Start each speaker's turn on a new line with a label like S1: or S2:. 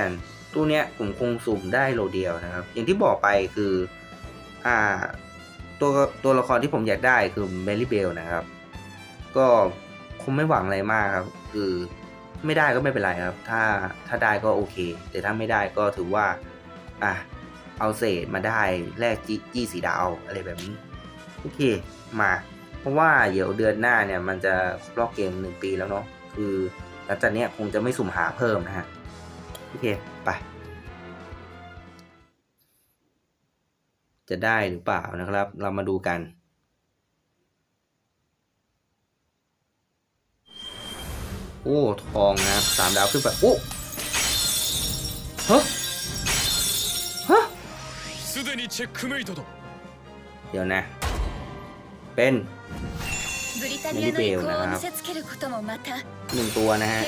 S1: กันตู้เนี้ยผมคงสุ่มได้โลเดียวนะครับ อย่างที่บอกไปคืออ่าตัวตัวละครที่ผมอยากได้คือเมลิเบลนะครับ ก็คงไม่หวังอะไรมากครับ คือไม่ได้ก็ไม่เป็นไรครับ ถ้าถ้าได้ก็โอเค แต่ถ้าไม่ได้ก็ถือว่าอะเอาเศษมาได้แลกจี้สีดาวอะไรแบบนี้โอเคมา เพราะว่าเดี๋ยวเดือนหน้าเนี่ยมันจะครบรอบเกมหนึ่งปีแล้วเนาะคือหลังจากเนี้ยคงจะไม่สุ่มหาเพิ่มนะฮะ โอเค ไป จะได้หรือเปล่านะครับ เรามาดูกัน โอ้ ทองนะครับสามดาวขึ้นไป โอ้ฮะฮะ
S2: すでにチェックメイトだ
S1: เดี๋ยวนะ เป็น
S3: ブリタニアの意向を見せつけることもまた
S1: หนึ่งตัวนะฮะ